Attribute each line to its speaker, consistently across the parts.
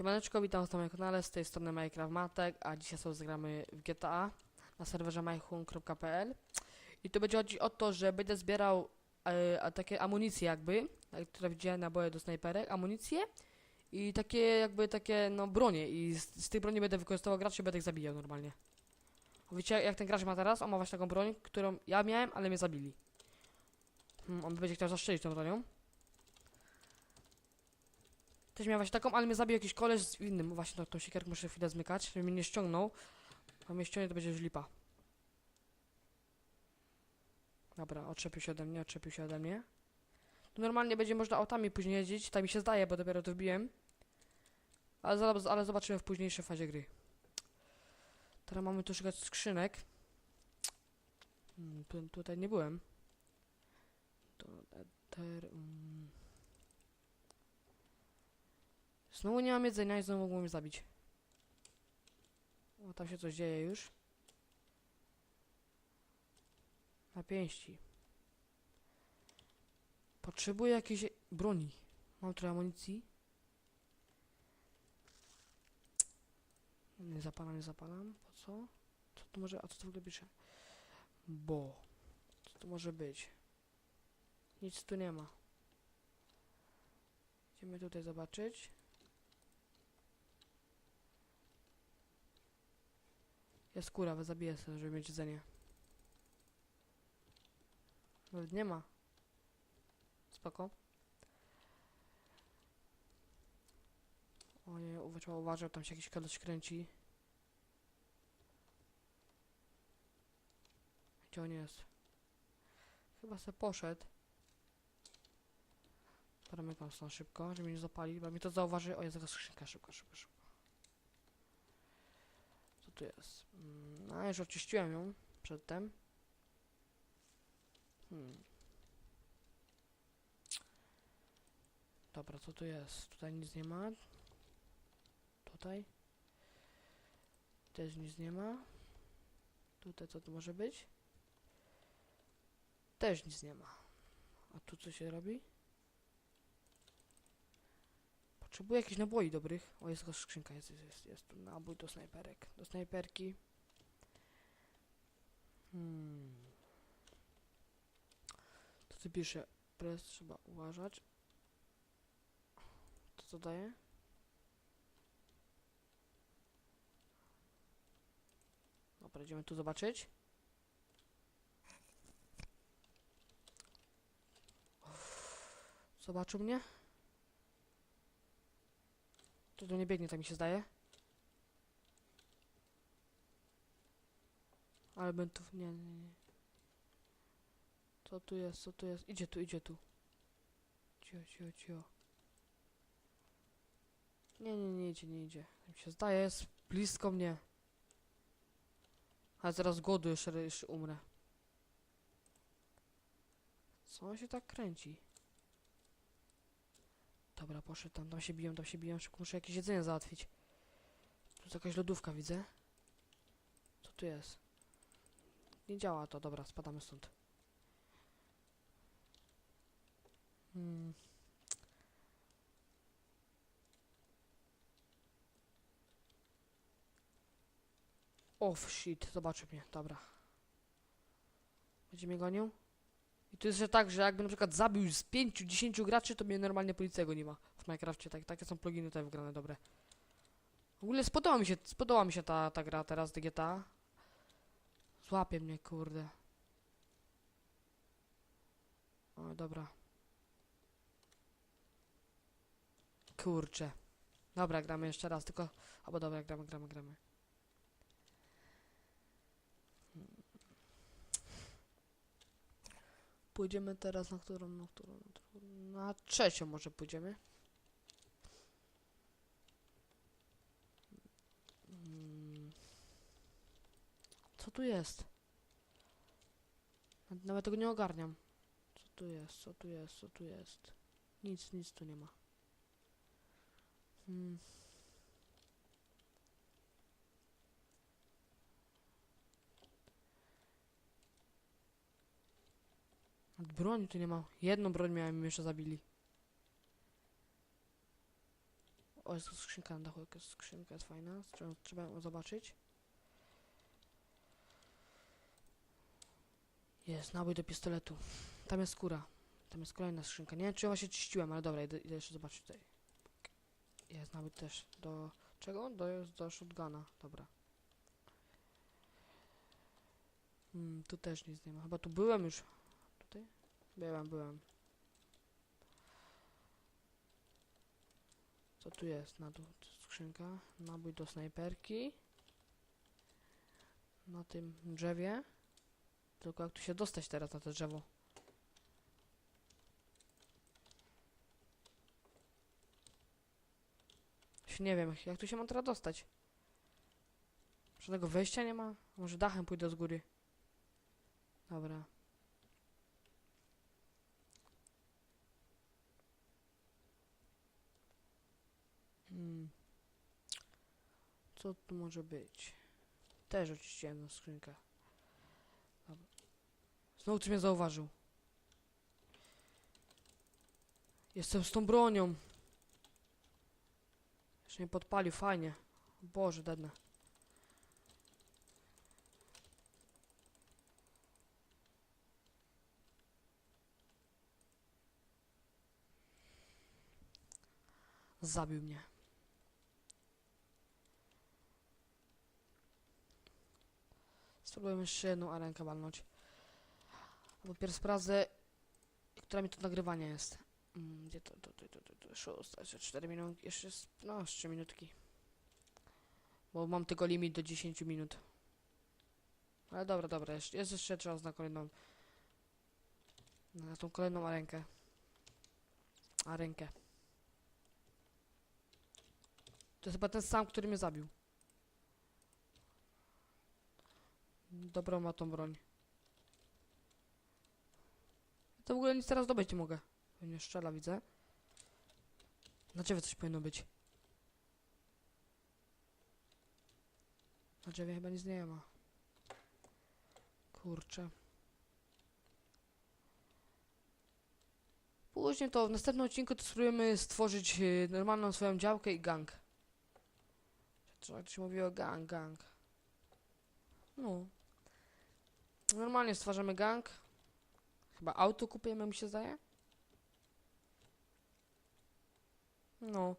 Speaker 1: Siemaneczko, witam was na moim kanale, z tej strony Minecraft Matek, a dzisiaj sobie zagramy w GTA na serwerze myhome.pl i tu będzie chodzi o to, że będę zbierał e, takie amunicje jakby, e, które widziałem naboje do snajperek, amunicje i takie jakby takie no bronie i z, z tych broni będę wykorzystywał graczy, będę ich zabijał normalnie. Wiecie jak ten gracz ma teraz? On ma właśnie taką broń, którą ja miałem, ale mnie zabili. Hmm, on będzie chciał zastrzelić tą bronią. Też miał właśnie taką, ale mnie zabił jakiś koleś z innym. Właśnie tą, tą siekierkę muszę chwilę zmykać, żeby mnie nie ściągnął. A mnie ściągnie to będzie już. Dobra, odczepił się ode mnie, odczepił się ode mnie. Normalnie będzie można autami później jeździć, tak mi się zdaje, bo dopiero to wbiłem. Ale, ale zobaczymy w późniejszej fazie gry. Teraz mamy tu szukać skrzynek. Hmm, tu, tutaj nie byłem. To, ter, mm. Znowu nie mam jedzenia i znowu mogą mnie zabić. O, tam się coś dzieje już. Na pięści. Potrzebuję jakiejś broni. Mam trochę amunicji. Nie zapalam, nie zapalam. Po co? Co to może... A co to w ogóle pisze? Bo. Co to może być? Nic tu nie ma. Idziemy tutaj zobaczyć. Jest kura, zabiję sobie, żeby mieć jedzenie. Nawet nie ma. Spoko. O nie, uwa- trzeba uważać, tam się jakiś koleś kręci. Gdzie on jest? Chyba se poszedł. Zamykam stąd szybko, żeby mnie nie zapali, bo mi to zauważy. O, jest jakaś skrzynka, szybko, szybko, szybko. Tu jest? No, już oczyściłem ją przedtem. Hmm. Dobra, co tu jest? Tutaj nic nie ma. Tutaj. Też nic nie ma. Tutaj co tu może być? Też nic nie ma. A tu co się robi? Potrzebuję jakichś naboi dobrych. O, jest jakaś skrzynka, jest, jest, jest, jest tu nabój do snajperek. Do snajperki. Hmm. To ty pisze, pres trzeba uważać. To co daje? Dobra, idziemy tu zobaczyć. Zobaczył mnie? To tu nie biegnie, tak mi się zdaje. Ale tu... Nie, nie, nie. Co tu jest, co tu jest? Idzie tu, idzie tu. Cio, cio, cio. Nie, nie, nie idzie, nie idzie. Tak mi się zdaje, jest blisko mnie. A zaraz głodu jeszcze, jeszcze umrę. Co on się tak kręci? Dobra, poszedł tam, tam się biją, tam się biją. Muszę jakieś jedzenie załatwić. Tu jest jakaś lodówka, widzę. Co tu jest? Nie działa to, dobra, spadamy stąd. Hmm. Off shit, zobaczy mnie, dobra. Będzie mnie gonił? I to jest że tak, że jakby na przykład zabił z 5-10 graczy, to mnie normalnie policja go nie ma w Minecrafcie. Tak, takie są pluginy tutaj wgrane, dobre. W ogóle spodobała mi się, spodobała mi się ta, ta gra teraz, GTA. Złapie mnie, kurde. O, dobra. Kurczę. Dobra, gramy jeszcze raz, tylko... Albo dobra, gramy, gramy, gramy. Pójdziemy teraz na którą, na którą, na którą, na trzecią może pójdziemy. Mm. Co tu jest? Nawet- tego nie ogarniam. Co tu jest, co tu jest, co tu jest? Nic, nic tu nie ma. Hmm. Broni tu nie ma. Jedną broń miałem jeszcze zabili. O, jest skrzynka na dachu, skrzynka jest fajna. Trzeba, trzeba ją zobaczyć. Jest, nabój do pistoletu. Tam jest skóra. Tam jest kolejna skrzynka. Nie wiem, czy ją się czyściłem, ale dobra, idę, idę jeszcze zobaczyć tutaj. Jest nabój też do... Czego? Do, do shotguna. Dobra. Hmm, tu też nic nie ma. Chyba tu byłem już. Tutaj? Byłem, byłem. Co tu jest? Na dół skrzynka. Nabój do snajperki. Na tym drzewie. Tylko jak tu się dostać teraz na to drzewo? Nie wiem, jak tu się mam teraz dostać? Żadnego wejścia nie ma? Może dachem pójdę z góry. Dobra. Hmm. Co tu może być? Też oczyściłem na skrzynkę. Dobra. Znowu ktoś mnie zauważył. Jestem z tą bronią. Jeszcze mnie podpalił, fajnie. Boże, dedne. Zabił mnie. Spróbujemy jeszcze jedną arenkę walnąć. Bo pierw sprawdzę, która mi to nagrywanie jest. Mm, Gdzie to, to, to, to, to, to, szósta, jeszcze 4 minut, jeszcze, jest- no, z 3 minutki. Bo mam tylko limit do 10 minut. Ale dobra, dobra, jeszcze, jest jeszcze czas na kolejną, na tą kolejną arenkę. Arenkę. To jest chyba ten sam, który mnie zabił. Dobrą ma tą broń. To w ogóle nic teraz zdobyć nie mogę. Nie strzela, widzę. Na drzewie coś powinno być. Na drzewie chyba nic nie ma. Kurczę. Później to w następnym odcinku to spróbujemy stworzyć y, normalną swoją działkę i gang. Co jak to się mówiło? Gang, gang. No. Normalnie stwarzamy gang. Chyba auto kupujemy, mi się zdaje. No.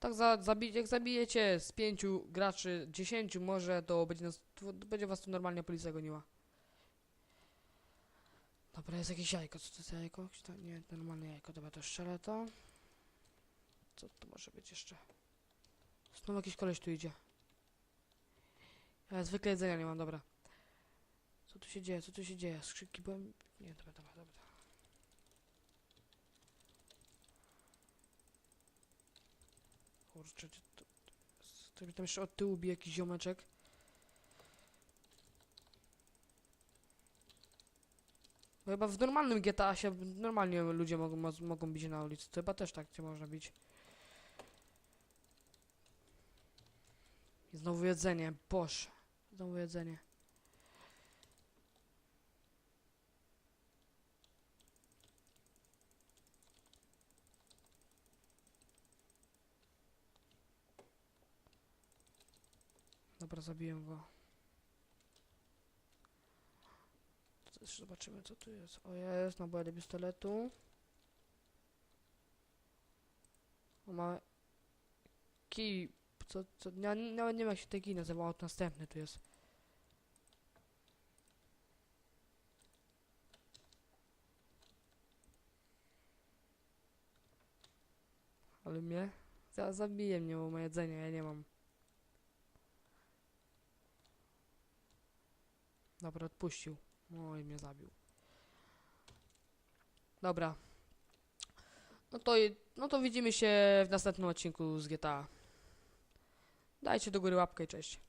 Speaker 1: Tak za, zabi jak zabijecie z pięciu graczy, dziesięciu może, to będzie, nas, to będzie was tu normalnie policja goniła. Dobra, jest jakieś jajko. Co to jest jajko? Nie, normalne jajko. Dobra, to strzelę to. Co to może być jeszcze? Znowu jakiś koleś tu idzie. Ja zwykle jedzenia nie mam, dobra. Co tu się dzieje? Co tu się dzieje? Skrzynki byłem... Nie, dobra, dobra, dobra. Kurczę, to... To tam jeszcze od tyłu bije jakiś ziomeczek. Bo chyba w normalnym GTA się normalnie ludzie mogą, mo- mogą bić na ulicy. To chyba też tak cię można bić. I znowu jedzenie, boż. Znowu jedzenie. Dobra, zabiłem go. Zobaczymy co tu jest. O jest, naboje do pistoletu. O mamy... Kij. Co, co, ja nawet nie wiem jak się ten kij nazywa, następny tu jest. Ale mnie? Za, zabije mnie, bo ma jedzenie, ja nie mam. Dobra, odpuścił. Oj, mnie zabił. Dobra. No to, i- no to widzimy się w następnym odcinku z GTA. Dajcie do góry łapkę i cześć.